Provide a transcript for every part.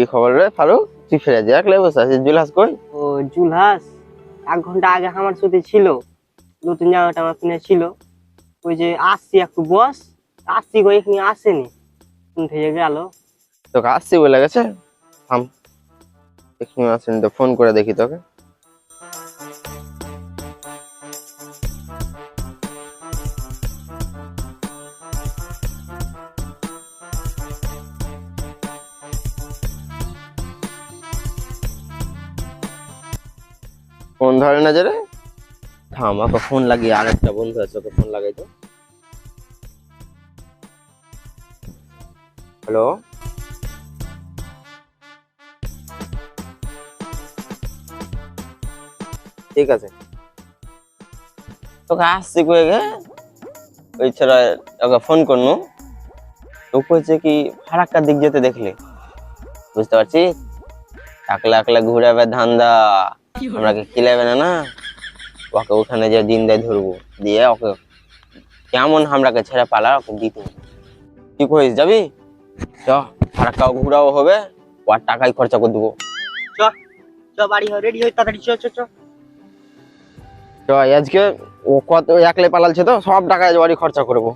কি খবর রে? ফারুক তুই ফিরে যা একলাই বসে আছিস জুলহাস কই? ও জুলহাস এক ঘণ্টা আগে আমার সাথে ছিল। নতুন জামাটা আমার কিনে ছিল। ওই যে আসছি একটু বস। আসছি কই এখানে আসেনি। থেকে গেল। তোকে আসছি বলে গেছে? থাম। এখানে আসেনি তো ফোন করে দেখি তোকে। ফোন ধরে না যে রে থাম ওকে ফোন লাগিয়ে আরেকটা বন্ধু আছে, ওকে ফোন লাগাই তো হ্যালো? ঠিক আছে। তোকে আসছি কয়ে গে? ওই ছেলে ওকে ফোন করনু। ও কইছে কি ফারাক্কার দিক যেতে দেখলে। বুঝতে পারছিস? একলা একলা ঘুরাবে ধান্দা। আমরা কি খিলাবে না না? ওকে ওখানে যে দিন দেয় ধরবো দিয়ে ওকে কেমন আমরাকে ছেড়ে পালা ওকে দিত কি কইস যাবি? চ ফারাক্কাও ঘুরাও হবে ও আর টাকাই খরচা করে দেবো। চ চ বাড়ি রেডি হয়ে তাড়াতাড়ি চ চ চ। চ আজকে ও কত একলে পালালছে তো সব টাকা বাড়ি খরচা করব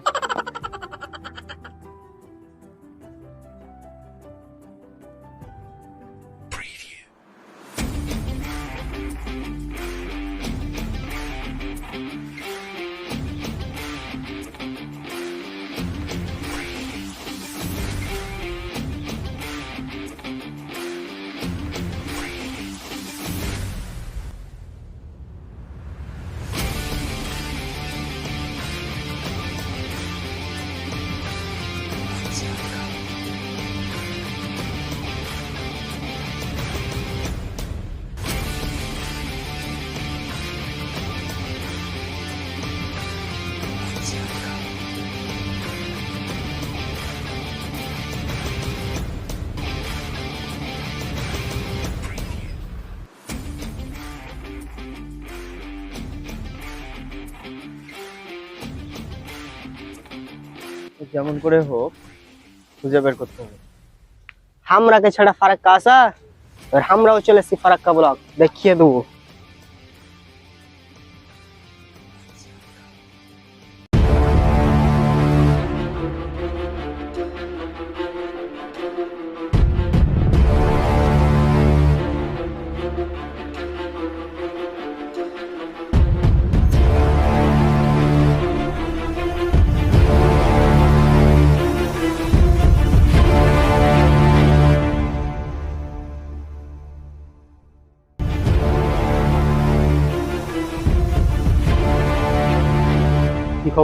যেমন করে হোক, খুঁজে বের করতে হবে। হামরাকে ছাড়া ফারাক্কা আসা এবার আমরাও চলে এসছি ফারাক্কা ব্লক দেখিয়ে দেবো।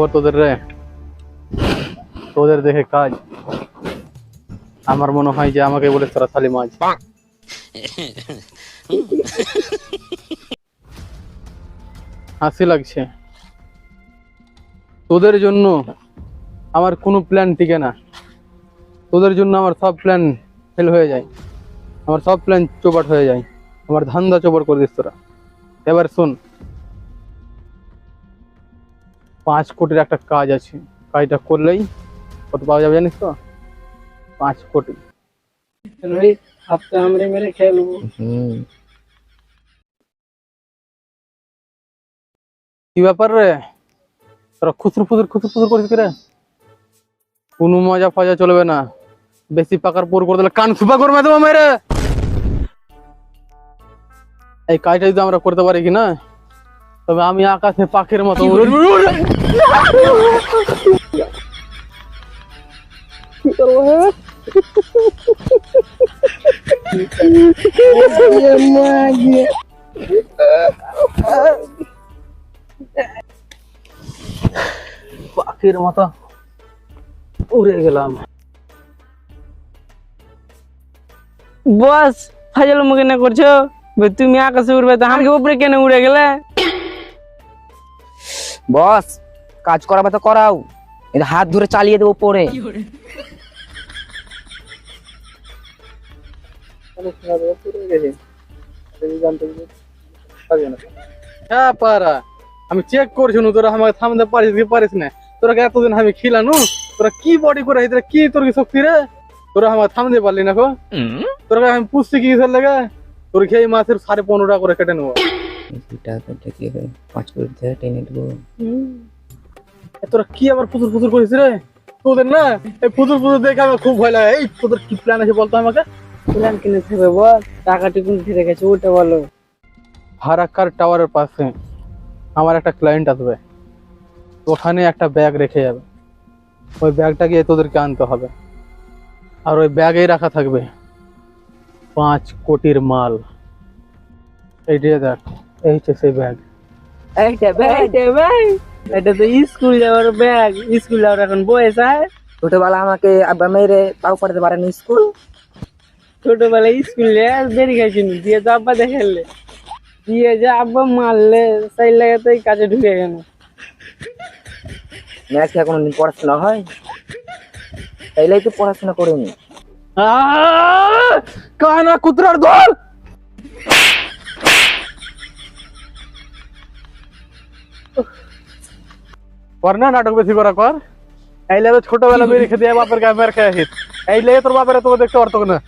খবর তোদের রে? তোদের দেখে কাজ। আমার মনে হয় যে আমাকে বলে তোরা থালি মাছ। হাসি লাগছে। তোদের জন্য আমার কোনো প্ল্যান টিকে না। তোদের জন্য আমার সব প্ল্যান ফেল হয়ে যায়। আমার সব প্ল্যান চোপাট হয়ে যায়। আমার ধান্দা চোপট করে দিস তোরা। এবার শোন পাঁচ কোটির একটা কাজ আছে। কাজটা করলেই কত পাওয়া যাবে জানিস তো? পাঁচ কোটি। আমরা মেরে কি ব্যাপার রে? তোরা খুচরু ফুচুর খুচুর ফুচুর করিস কি রে? কোনো মজা ফজা চলবে না। বেশি পাকার পর করে দিলে কান সুপা করবে দেবো মেরে এই কাজটা যদি আমরা করতে পারি কি না? তবে আমি আকাশে পাখির মতো উড়ে উড়ে- পাখির মতো উড়ে গেলাম। বস ফাজল মুখে না করছ তুমি আকাশে উড়বে তো আমাকে উপরে কেন উড়ে গেলে? বস কাজ করাবে তো করাও। হাত ধরে চালিয়ে দেবো পরে। হ্যাঁ পারা আমি চেক করছি নু তোরা আমাকে থামতে পারিস কি পারিস না? তোরা এতদিন আমি খিলানু? তোরা কি বডি করে তোরা কি তোর কি শক্তি রে? তোরা আমার থামতে পারলি না গো? তোরা আমি পুষতে কি কিসের লেগে? তোর খেয়ে মাসের সাড়ে পনেরো টাকা করে কেটে নেব? পাঁচ টেনে দেবো তোরা কি আবার ফুতুর ফুতুর করিস রে? তোদের না এই ফুতুর ফুতুর দেখে আমার খুব ভয় লাগে। এই তোদের কি প্ল্যান আছে বলতো আমাকে? প্ল্যান কিনে থাকবে বল টাকা টিকুন ফিরে গেছে ওটা বলো। টাওয়ারের পাশে আমার একটা ক্লায়েন্ট আসবে। ওখানে একটা ব্যাগ রেখে যাবে। ওই ব্যাগটা গিয়ে তোদেরকে আনতে হবে। আর ওই ব্যাগেই রাখা থাকবে। পাঁচ কোটির মাল। এইটাই দেখ। এই হচ্ছে সেই ব্যাগ এইটা ব্যাগ এইটা ব্যাগ এটা তো স্কুল যাওয়ার ব্যাগ স্কুল যাওয়ার এখন বয়স আছে ছোটবেলা আমাকে আব্বা মেরে তাও পড়াতে পারেন স্কুল ছোটবেলায় স্কুলে বেরিয়ে গেছিল দিয়ে তো আব্বা দেখালে দিয়ে যে আব্বা মারলে সেই লাগে তো কাজে ঢুকে গেল। ম্যাথ কি কোনোদিন পড়াশোনা হয়? তাইলেই তো পড়াশোনা করিনি! কানা কুতরার দল! কর না, নাটক বেশি করা কর। এই লেগে ছোটবেলা বেরিয়ে খেতে যায় বাপের গায়ে মেরে খেয়ে এই লেগে তোর বাপের তোকে দেখতে পারতো না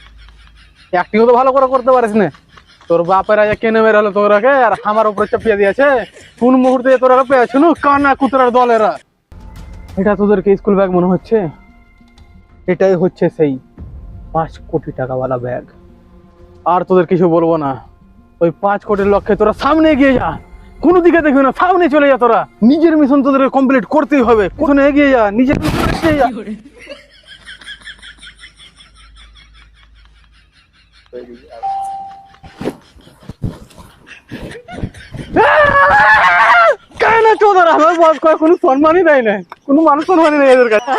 অ্যাক্টিং তো ভালো করে করতে পারিস না। তোর বাপের আজ কেনে মেরে হলো তোরাকে, আর আমার উপরে চাপিয়ে দিয়েছে। কোন মুহূর্তে তোরা পেয়েছ কানা কুতরার দলেরা। এটা তোদেরকে স্কুল ব্যাগ মনে হচ্ছে? এটাই হচ্ছে সেই পাঁচ কোটি টাকাওয়ালা ব্যাগ আর তোদের কিছু বলব না। ওই পাঁচ কোটির লক্ষ্যে তোরা সামনে এগিয়ে যা। কোনো দিকে দেখবি না সামনে চলে যা তোরা। নিজের মিশন তোদের কমপ্লিট করতেই হবে। কোথাও এগিয়ে যা, নিজের mission এগিয়ে যা। কেন চোদার আমার কোনো সম্মানই দেয় না কোনো মানুষ সম্মানই নেই এদের কাছে।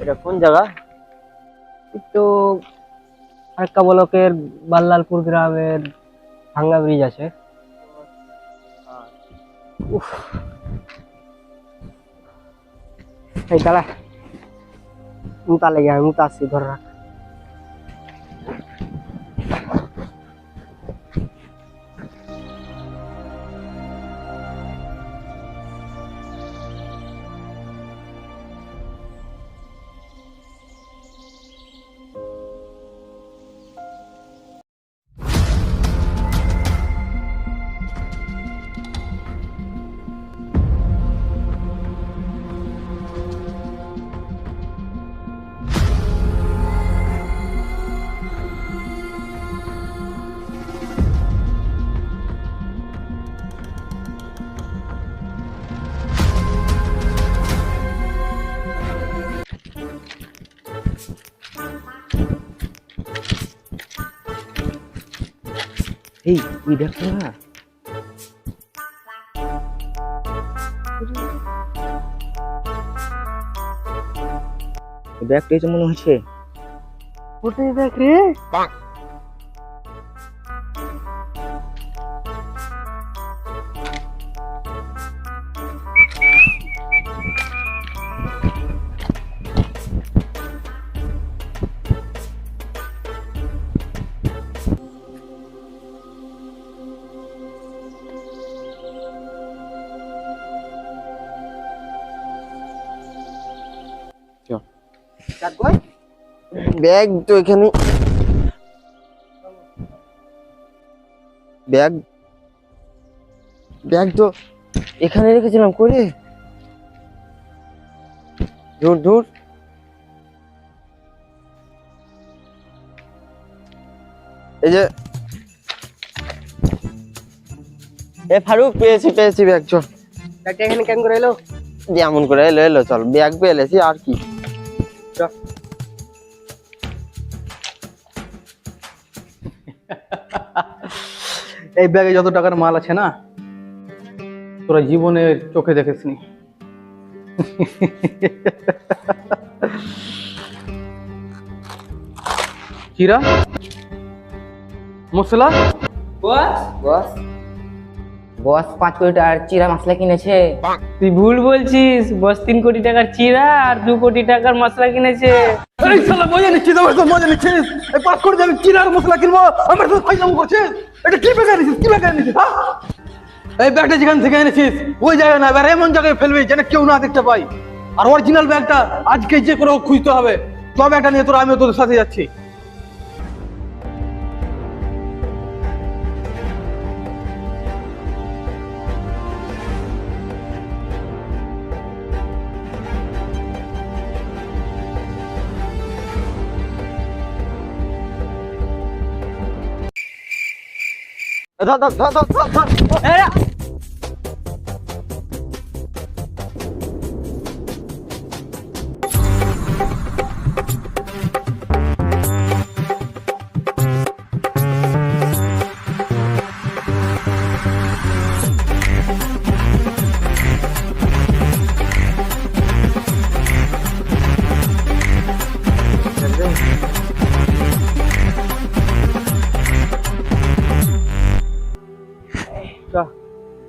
এটা কোন জায়গা? একটু বাল্লালপুর গ্রামের ভাঙ্গা ব্রিজ আছে। উফ। এই লেগে আমি মুতা আসছি ধরে রাখ। এই তুই দেখছ না ব্যাগটা এসে মনে হচ্ছে। কোথায় ব্যাগ রে। ব্যাগ তো এখানে। ব্যাগ। ব্যাগ তো এখানে রেখেছিলাম করে দূর দূর এই যে। এ ফারুক পেয়েছি পেয়েছি ব্যাগ চল। ব্যাগটা এখানে কেন করে এলো? যেমন করে এলো এলো চল। ব্যাগ পেয়ে এলেছি আর কি। এই ব্যাগে যত টাকার মাল আছে না তোরা জীবনে চোখে দেখিসনি কিরা? মশলা? বস বস বস পাঁচ কোটি টাকার চিরা মশলা কিনেছে। তুই ভুল বলছিস। বস তিন কোটি টাকার চিরা আর দু কোটি টাকার মশলা কিনেছে। এই শালা মজা নিচ্ছিস আমার তো মজা নিচ্ছিস। এই পাঁচ করে যাবি চিরার মশলা কিনবো আমার তো ফাইলাম করছিস। এটা কি বেকার নিছিস কি বেকার নিছিস হ্যাঁ? এই ব্যাগটা যেখান থেকে এনেছিস ওই জায়গায় না এবার এমন জায়গায় ফেলবি যেন কেউ না দেখতে পাই আর অরিজিনাল ব্যাগটা আজকে যে করে খুঁজতে হবে তো ব্যাগটা নিয়ে তোরা আমিও তোদের সাথে যাচ্ছি। ধর ধর ধর ধর ধর ধর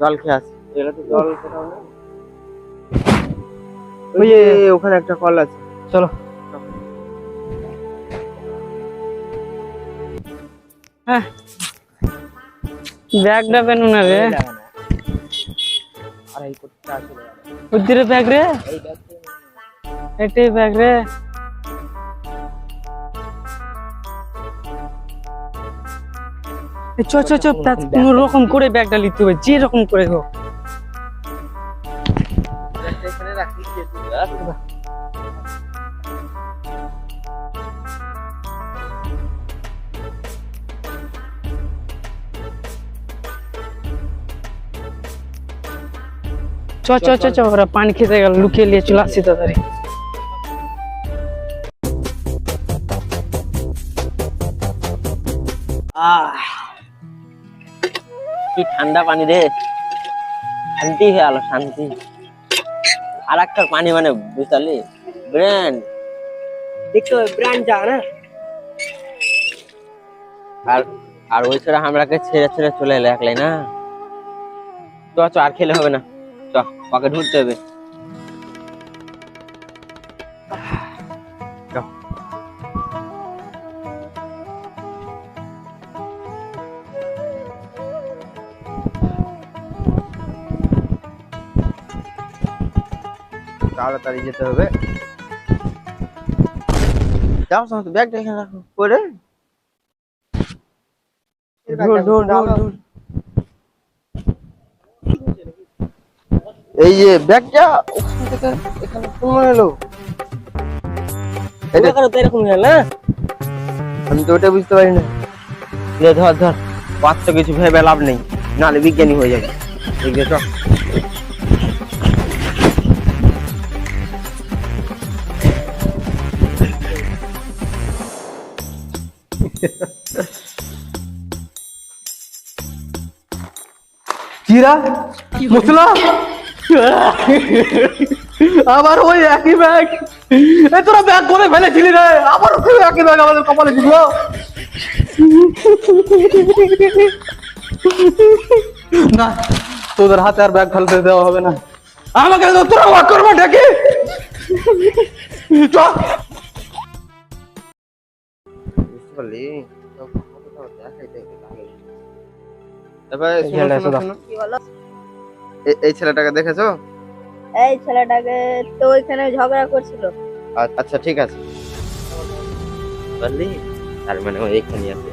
জল খেয়ে আসি। এগুলো তো জল খেতে হবে না। ওই যে ওখানে একটা কল আছে। চলো। হ্যাঁ। ব্যাগটা পেনু না রে। উদ্দিরে ব্যাগ রে। এটাই ব্যাগ রে। চ চ চ কোন রকম করে ব্যাগটা নিতে হবে, যে রকম করে হোক। চ চ চ চ, ওরা পানি খেতে গেল, লুকিয়ে নিয়ে চলে আসছি তাড়াতাড়ি। ঠান্ডা পানি রে শান্তি হয়ে গেল শান্তি। আর একটা পানি মানে বুঝতে ব্র্যান্ড দেখতে হবে ব্র্যান্ড যা না? আর আর ওই ছেড়ে আমরাকে ছেড়ে ছেড়ে চলে এলে একলাই না? চ চ আর খেলে হবে না। চ পকেট ঢুকতে হবে। তাড়াতাড়ি যেতে হবে। যাও সমস্ত ব্যাগটা এখানে রাখো। করে এই যে ব্যাগটা ওখান থেকে এখানে কোন এলো? এটা এখানে তো এরকম না আমি তো ওটা বুঝতে পারি না লে ধর ধর। পাঁচশো কিছু ভেবে লাভ নেই নাহলে বিজ্ঞানী হয়ে যাবে। ঠিক আছে? চিরা মশলা আবার ওই একই ব্যাগ এ তোরা ব্যাগ করে ফেলেছিলি রে? আবার ওই একই ব্যাগ আমাদের কপালে ছিল না, তোদের হাতে আর ব্যাগ ফেলতে দেওয়া হবে না। আমাকে তো তোরা ওয়াক করব চ। বুঝতে পারলি? তো কোথাও দেখাইতে তারপরে শোনো, ছেলেটা শোনো, শোনো। শোনো। কি বলো? এ- এই ছেলেটাকে দেখেছ? এই ছেলেটাকে তো ওইখানে ঝগড়া করছিল। আচ্ছা ঠিক আছে। বললি তার মানে ওইখানে এখানে আছে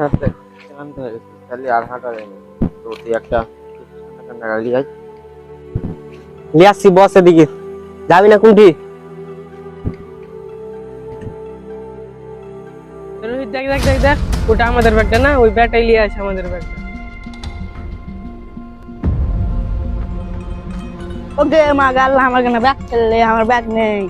হাঁটতে হাঁটতে ক্লান্ত হয়ে গেছি। তাহলে আর হাঁটা যায় তো তুই একটা ঠান্ডা ঠান্ডা গাড়ি যাই নিয়ে আসছি বস এদিকে। যাবি না কোনটি? রোহিত দেখ দেখ দেখ দেখ ওটা আমাদের ব্যাগটা না? ওই ব্যাগটাই নিয়ে আছে আমাদের ব্যাগটা। ওকে মা গাল আমার কেন ব্যাগ ফেললে? আমার ব্যাগ নেই।